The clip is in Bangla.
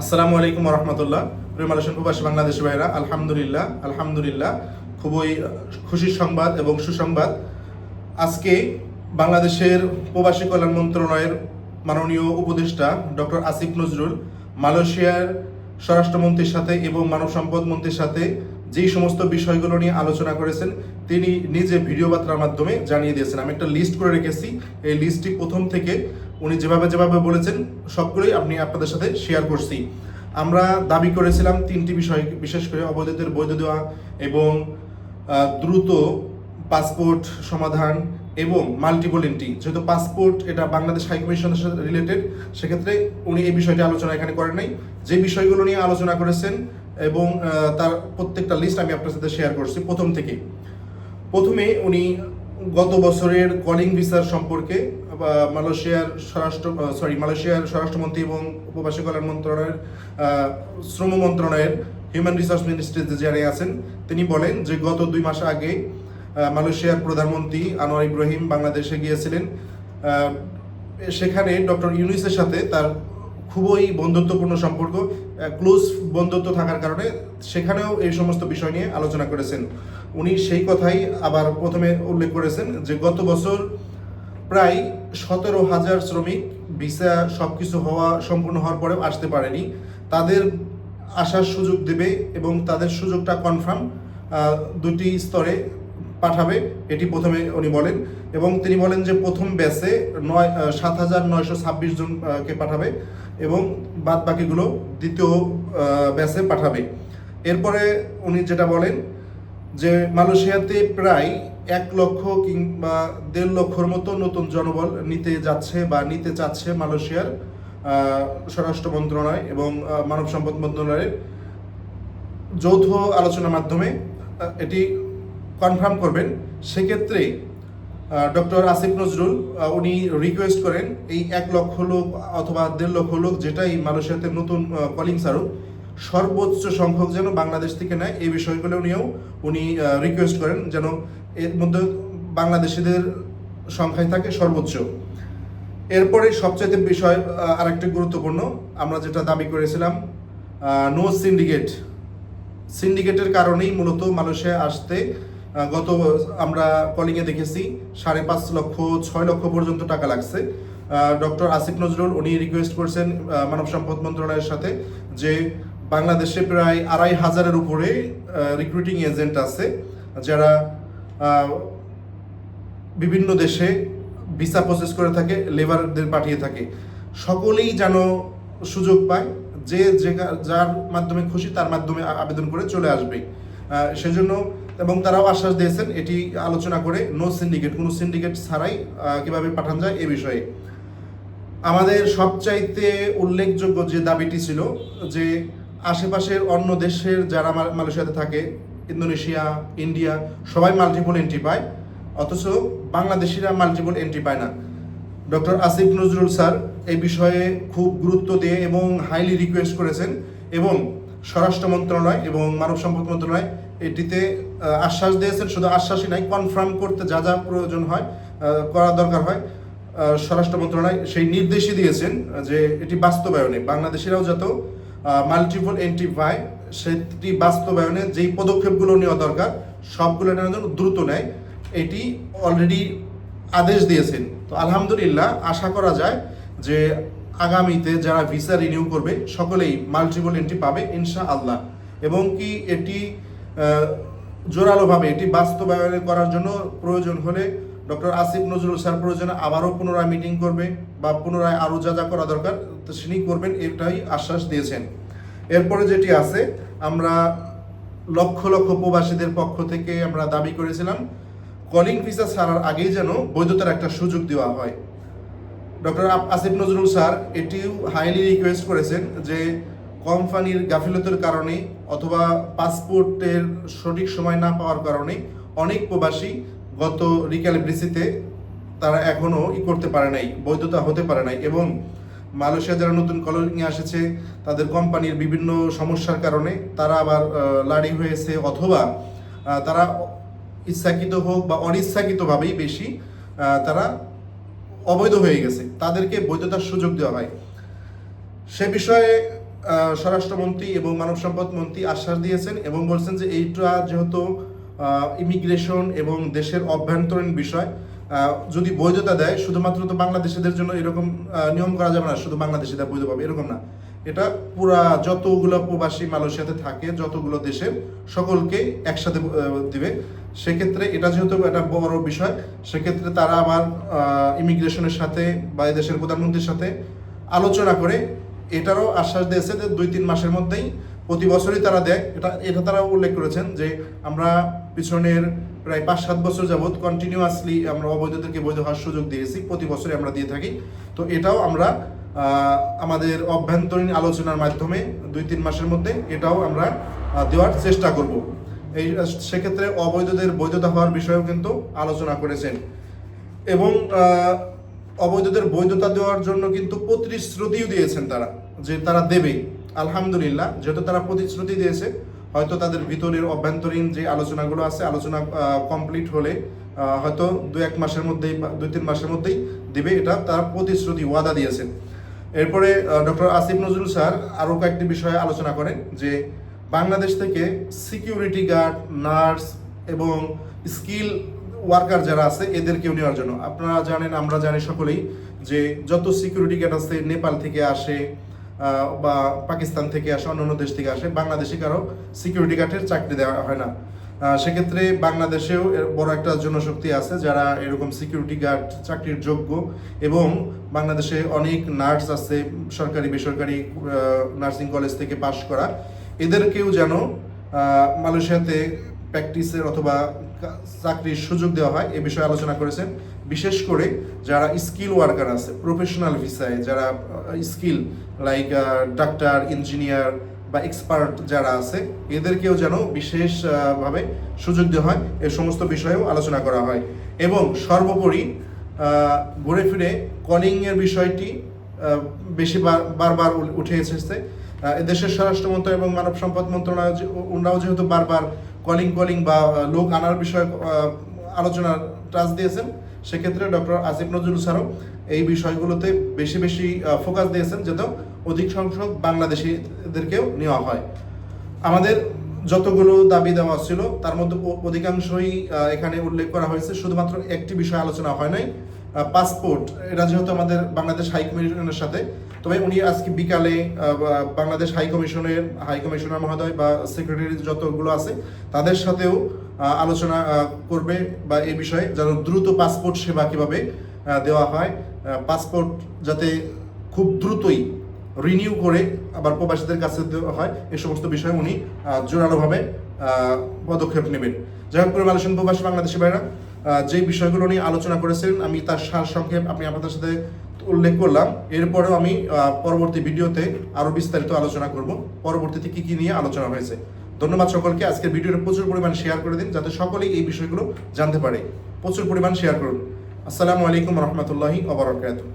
আসসালামু আলাইকুম রহমতুল্লাহ। প্রিয় মালয়েশিয়ান প্রবাসী বাংলাদেশি ভাইরা, আলহামদুলিল্লাহ আলহামদুলিল্লাহ। খুবই খুশির সংবাদ এবং সুসংবাদ। আজকে বাংলাদেশের প্রবাসী কল্যাণ মন্ত্রণালয়ের মাননীয় উপদেষ্টা ডক্টর আসিফ নজরুল, মালয়েশিয়ার স্বরাষ্ট্রমন্ত্রীর সাথে এবং মানব সম্পদ মন্ত্রীর সাথে যেই সমস্ত বিষয়গুলো নিয়ে আলোচনা করেছেন, তিনি নিজে ভিডিও বার্তার মাধ্যমে জানিয়ে দিয়েছেন। আমি একটা লিস্ট করে রেখেছি। এই লিস্টটি প্রথম থেকে উনি যেভাবে যেভাবে বলেছেন, সবগুলোই আপনি আপনাদের সাথে শেয়ার করছি। আমরা দাবি করেছিলাম তিনটি বিষয়, বিশেষ করে অবৈধদের বৈধ দেওয়া এবং দ্রুত পাসপোর্ট সমাধান এবং মাল্টিপল এন্ট্রি যেহেতু পাসপোর্ট এটা বাংলাদেশ হাই কমিশনের সাথে রিলেটেড সেক্ষেত্রে উনি এই বিষয়টি আলোচনা এখানে করেন নাই। যে বিষয়গুলো নিয়ে আলোচনা করেছেন এবং তার প্রত্যেকটা লিস্ট আমি আপনার সাথে শেয়ার করছি প্রথম থেকে। প্রথমে উনি গত বছরের কলিং ভিসার সম্পর্কে মালয়েশিয়ার স্বরাষ্ট্র সরি মালয়েশিয়ার স্বরাষ্ট্রমন্ত্রী এবং উপবাসী কল্যাণ মন্ত্রণালয়ের শ্রম মন্ত্রণালয়ের হিউম্যান রিসোর্স মিনিস্ট্রি যে যারা আছেন, তিনি বলেন যে গত দুই মাস আগে মালয়েশিয়ার প্রধানমন্ত্রী আনোয়ার ইব্রাহিম বাংলাদেশে গিয়েছিলেন। সেখানে ডক্টর ইউনিসের সাথে তার খুবই বন্ধুত্বপূর্ণ সম্পর্ক। ক্লোজ বন্ধুত্ব থাকার কারণে সেখানেও এই সমস্ত বিষয় নিয়ে আলোচনা করেছেন। উনি সেই কথাই আবার প্রথমে উল্লেখ করেছেন যে গত বছর প্রায় সতেরো হাজার শ্রমিক ভিসা সব কিছু হওয়া সম্পূর্ণ হওয়ার পরেও আসতে পারেনি। তাদের আসার সুযোগ দেবে এবং তাদের সুযোগটা কনফার্ম দুটি স্তরে পাঠাবে, এটি প্রথমে উনি বলেন। এবং তিনি বলেন যে প্রথম ব্যাচে নয় সাত হাজার নয়শো ছাব্বিশ জনকে পাঠাবে এবং বাদ বাকিগুলো দ্বিতীয় ব্যাচে পাঠাবে। এরপরে উনি যেটা বলেন যে মালয়েশিয়াতে প্রায় এক লক্ষ কিংবা দেড় লক্ষর মতো নতুন জনবল নিতে যাচ্ছে বা নিতে চাচ্ছে মালয়েশিয়ার স্বরাষ্ট্র মন্ত্রণালয় এবং মানব সম্পদ মন্ত্রণালয়ের যৌথ আলোচনার মাধ্যমে এটি কনফার্ম করবেন, সেক্ষেত্রে ডক্টর আসিফ নজরুল উনি রিকোয়েস্ট করেন এই এক লক্ষ লোক অথবা দেড় লক্ষ লোক যেটাই মালয়েশিয়াতে নতুন কলিং সারুক সর্বোচ্চ সংখ্যক যেন বাংলাদেশ থেকে নেয়, এই বিষয়গুলো নিয়েও উনি রিকোয়েস্ট করেন যেন এর মধ্যে বাংলাদেশিদের সংখ্যায় থাকে সর্বোচ্চ। এরপরে সবচাইতে বিষয় আরেকটি গুরুত্বপূর্ণ, আমরা যেটা দাবি করেছিলাম নো সিন্ডিকেট সিন্ডিকেটের কারণেই মূলত মালয়েশিয়া আসতে গত আমরা কলিংয়ে দেখেছি, সাড়ে পাঁচ লক্ষ, ছয় লক্ষ পর্যন্ত টাকা লাগছে। ডক্টর আসিফ নজরুল, উনি রিকোয়েস্ট করছেন মানব সম্পদ মন্ত্রণালয়ের সাথে যে বাংলাদেশে প্রায় আড়াই হাজারের উপরে রিক্রুটিং এজেন্ট আছে, যারা বিভিন্ন দেশে ভিসা প্রসেস করে থাকে লেবারদের পাঠিয়ে থাকে। সকলেই যেন সুযোগ পায় যে যার মাধ্যমে খুশি, তার মাধ্যমে আবেদন করে চলে আসবে। সেজন্য এবং তারাও আশ্বাস দিয়েছেন, এটি আলোচনা করে নো সিন্ডিকেট কোনো সিন্ডিকেট ছাড়াই কীভাবে পাঠানো যায় এ বিষয়ে। আমাদের সবচাইতে উল্লেখযোগ্য যে দাবিটি ছিল, যে আশেপাশের অন্য দেশের যারা মাল- মালয়েশিয়াতে থাকে, ইন্দোনেশিয়া, ইন্ডিয়া, সবাই মাল্টিপল এন্ট্রি পায়, অথচ বাংলাদেশিরা মাল্টিপল এন্ট্রি পায় না। ডক্টর আসিফ নজরুল স্যার এই বিষয়ে খুব গুরুত্ব দিয়ে এবং হাইলি রিকোয়েস্ট করেছেন এবং স্বরাষ্ট্র মন্ত্রণালয় এবং মানব সম্পদ মন্ত্রণালয় এটিতে আশ্বাস দিয়েছেন, শুধু আশ্বাসই নাই কনফার্ম করতে যা যা প্রয়োজন হয় করা দরকার হয়। স্বরাষ্ট্র মন্ত্রণালয় সেই নির্দেশই দিয়েছেন যে এটি বাস্তবায়নে, বাংলাদেশিরাও যত মাল্টিপল এন্ট্রি পায় সেটি বাস্তবায়নে যেই পদক্ষেপগুলো নেওয়া দরকার, সবগুলো নেওয়ার জন্য দ্রুত নেয়। এটি অলরেডি আদেশ দিয়েছেন। তো আলহামদুলিল্লাহ, আশা করা যায় যে আগামীতে যারা ভিসা রিনিউ করবে, সকলেই মাল্টিপল এন্ট্রি পাবে ইনশা আল্লাহ এবং কি এটি জোরালোভাবে এটি বাস্তবায়ন করার জন্য প্রয়োজন হলে ডক্টর আসিফ নজরুল স্যার প্রয়োজনে আবারও পুনরায় মিটিং করবে বা পুনরায় আরও যা যা করা দরকার তিনি করবেন, এটাই আশ্বাস দিয়েছেন। এরপরে যেটি আছে, আমরা লক্ষ লক্ষ প্রবাসীদের পক্ষ থেকে আমরা দাবি করেছিলাম, কলিং ভিসা ছাড়ার আগেই যেন বৈধতার একটা সুযোগ দেওয়া হয়। ডক্টর আসিফ নজরুল স্যার এটিও হাইলি রিকোয়েস্ট করেছেন যে কোম্পানির গাফিলতের কারণে অথবা পাসপোর্টের সঠিক সময় না পাওয়ার কারণে অনেক প্রবাসী গত রিক্যালিব্রেসিতে তারা এখনও ই করতে পারে নাই, বৈধতা হতে পারে নাই এবং মালয়েশিয়া যারা নতুন কলোনি এসেছে তাদের কোম্পানির বিভিন্ন সমস্যার কারণে তারা আবার লাড়ি হয়েছে অথবা তারা ইচ্ছাকৃত হোক বা অনিচ্ছাকৃতভাবেই বেশি তারা অবৈধ হয়ে গেছে। তাদেরকে বৈধতার সুযোগ দেওয়া হয়। সে বিষয়ে স্বরাষ্ট্রমন্ত্রী এবং মানব সম্পদ মন্ত্রী আশ্বাস দিয়েছেন এবং বলছেন যে এইটা যেহেতু ইমিগ্রেশন এবং দেশের অভ্যন্তরীণ বিষয় যদি বৈধতা দেয়, শুধুমাত্র তো বাংলাদেশিদের জন্য এরকম নিয়ম করা যাবে না, শুধু বাংলাদেশিরা বৈধ পাবে, এরকম না। এটা পুরা যতগুলো প্রবাসী মালয়েশিয়াতে থাকে, যতগুলো দেশের, সকলকে একসাথে দিবে। সেক্ষেত্রে এটা যেহেতু একটা বড় বিষয়, সেক্ষেত্রে তারা আবার ইমিগ্রেশনের সাথে বা দেশের প্রধানমন্ত্রীর সাথে আলোচনা করে এটারও আশ্বাস দিয়েছে যে দুই তিন মাসের মধ্যেই প্রতি বছরই তারা দেয়। এটা এটা তারা উল্লেখ করেছেন যে আমরা পিছনের প্রায় পাঁচ সাত বছর যাবৎ কন্টিনিউয়াসলি আমরা অবৈধদেরকে বৈধ হওয়ার সুযোগ দিয়েছি, প্রতি বছরই আমরা দিয়ে থাকি। তো এটাও আমরা আমাদের অভ্যন্তরীণ আলোচনার মাধ্যমে দুই তিন মাসের মধ্যে এটাও আমরা দেওয়ার চেষ্টা করব। এই, সেক্ষেত্রে অবৈধদের বৈধতা হওয়ার বিষয়েও কিন্তু আলোচনা করেছেন। এবং অবৈধদের বৈধতা দেওয়ার জন্য কিন্তু প্রতিশ্রুতিও দিয়েছেন তারা, যে তারা দেবে। আলহামদুলিল্লাহ, যেহেতু তারা প্রতিশ্রুতি দিয়েছে, হয়তো তাদের ভিতরের অভ্যন্তরীণ যে আলোচনাগুলো আছে, আলোচনা কমপ্লিট হলে হয়তো দু এক মাসের মধ্যেই দুই তিন মাসের মধ্যেই দিবে, এটা তারা প্রতিশ্রুতি, ওয়াদা দিয়েছেন। এরপরে ডক্টর আসিফ নজরুল স্যার আরও কয়েকটি বিষয়ে আলোচনা করেন, যে বাংলাদেশ থেকে সিকিউরিটি গার্ড, নার্স এবং স্কিল ওয়ার্কার যারা আছে, এদেরকেও নেওয়ার জন্য। আপনারা জানেন, আমরা জানি সকলেই যে যত সিকিউরিটি গার্ড আছে, নেপাল থেকে আসে বা পাকিস্তান থেকে আসে, অন্যান্য দেশ থেকে আসে, বাংলাদেশে কারও সিকিউরিটি গার্ডের চাকরি দেওয়া হয় না। সেক্ষেত্রে বাংলাদেশেও বড় একটা জনশক্তি আছে যারা এরকম সিকিউরিটি গার্ড চাকরির যোগ্য এবং বাংলাদেশে অনেক নার্স আছে, সরকারি, বেসরকারি নার্সিং কলেজ থেকে পাশ করা। এদেরকেও যেন মালয়েশিয়াতে প্র্যাকটিসের অথবা চাকরির সুযোগ দেওয়া হয় এ বিষয়ে আলোচনা করেছেন। বিশেষ করে যারা স্কিল ওয়ার্কার আছে প্রফেশনাল ভিসায় যারা স্কিল লাইক ডাক্তার ইঞ্জিনিয়ার বা এক্সপার্ট যারা আছে এদেরকেও যেন বিশেষ আহ, ভাবে সুযোগ দেওয়া হয় এ সমস্ত বিষয়েও আলোচনা করা হয়। এবং সর্বোপরি ঘুরে ফিরে কলিংয়ের বিষয়টি বেশি বার- বারবার উঠে এসেছে। দেশের এদেশের স্বরাষ্ট্রমন্ত্রী এবং মানব সম্পদ মন্ত্রণালয় ওনারাও যেহেতু বারবার কলিং বা লোক আনার বিষয়ে আলোচনার টাচ দিয়েছেন, সেক্ষেত্রে ডক্টর আসিফ নজরুল স্যারও এই বিষয়গুলোতে বেশি বেশি ফোকাস দিয়েছেন যাতে অধিক সংখ্যক বাংলাদেশিদেরকেও নেওয়া হয়। আমাদের যতগুলো দাবি দেওয়া ছিল, তার মধ্যে অধিকাংশই এখানে উল্লেখ করা হয়েছে, শুধুমাত্র একটি বিষয় আলোচনা হয় নাই। পাসপোর্ট এটা যেহেতু আমাদের বাংলাদেশ হাই কমিশনের সাথে তবে উনি আজকে বিকালে বাংলাদেশ হাই কমিশনের, হাই কমিশনার মহোদয় বা সেক্রেটারি যতগুলো আছে, তাদের সাথেও আলোচনা করবে বা এই বিষয়ে যেন দ্রুত পাসপোর্ট সেবা কীভাবে দেওয়া হয় পাসপোর্ট যাতে খুব দ্রুতই রিনিউ করে আবার প্রবাসীদের কাছে দেওয়া হয়, এ সমস্ত বিষয়ে উনি জোরালোভাবে পদক্ষেপ নেবেন। যাই হোক করে মালয়েশিয়ান প্রবাসী বাংলাদেশি ভাইরা যে বিষয়গুলো নিয়ে আলোচনা করেছেন, আমি তার সার সংক্ষেপ আপনি আপনাদের সাথে উল্লেখ করলাম। এরপরেও আমি পরবর্তী ভিডিওতে আরও বিস্তারিত আলোচনা করব। পরবর্তীতে কি কি নিয়ে আলোচনা হয়েছে। ধন্যবাদ সকলকে। আজকের ভিডিওটা প্রচুর পরিমাণ শেয়ার করে দিন, যাতে সকলেই এই বিষয়গুলো জানতে পারে। প্রচুর পরিমাণ শেয়ার করুন। আসসালামু আলাইকুম রহমতুল্লাহি ওবরাকাতুহ